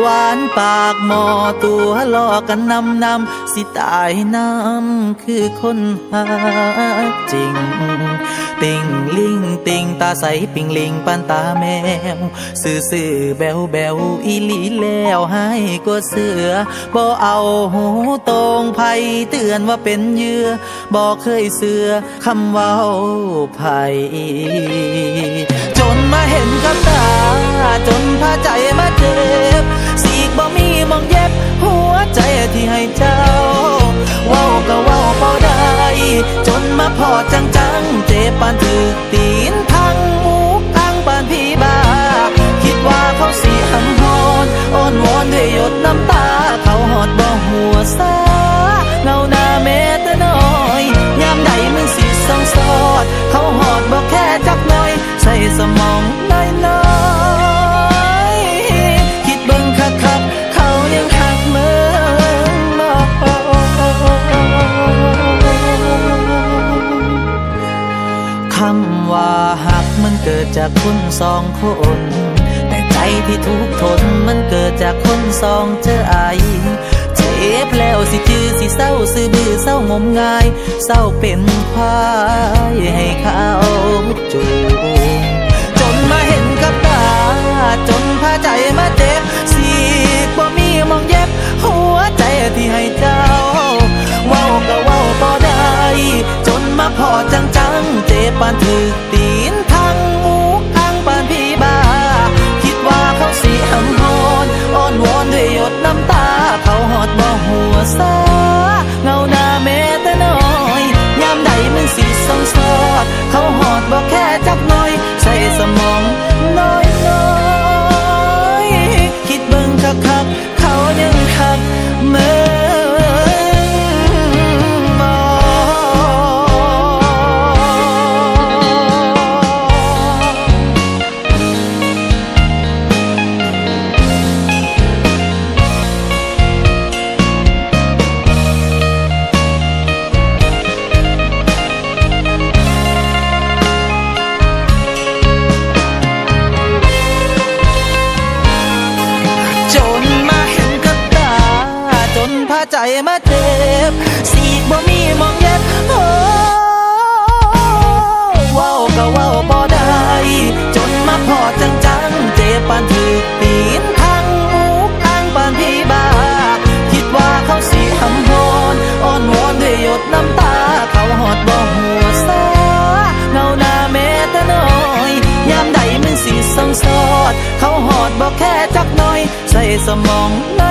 หวานปากหมอตัวลอกันนำนำสิตายน้ำคือคนหักจริง ติงลิงติงตาใสปิงลิงปานตาแมว สื่อสื่อแบวแบวอีลีแล้วให้กว่าเสือบ่เอาหูตรงไผเตือนว่าเป็นเยื่อบ่เคยเสือคำเว้าไผจนมาเห็นกับานถือตีนทั้งหมูทั้งปานพี่บา คิดว่าเขาสีหำฮอนอ้อนวอนด้วยหยดน้ำตา เขาหอดบ่หัวซาเงาหน้าเมตแต่น้อยยามใดมึงสิส่องสอด เขาหอ จากคนสองคน แต่ใจที่ทุกทนมันเกิดจากคนสองเจอไอเจ็บแล้วสิจือสิเศร้าซื้อบือเศร้างมงาย เศร้าเป็นควายให้เขาจู มาเจ็บสีบ่มีมองเย็บโอ้เว้าก็เว้าบ่ได้ จนมาพอจังจังๆเจ็บปานถึกตีนทั้งหมูทั้งปานพี่บาคิดว่าเขาสิหำฮอนอ้อนวอนด้วยหยดน้ำตา เขาหอดบ่หัวซาเงาหน้าแม้แต่น้อยยามใดมึงสิส่องสอด เขาหอดบอกแค่จักหน่อย ใส่สมองน้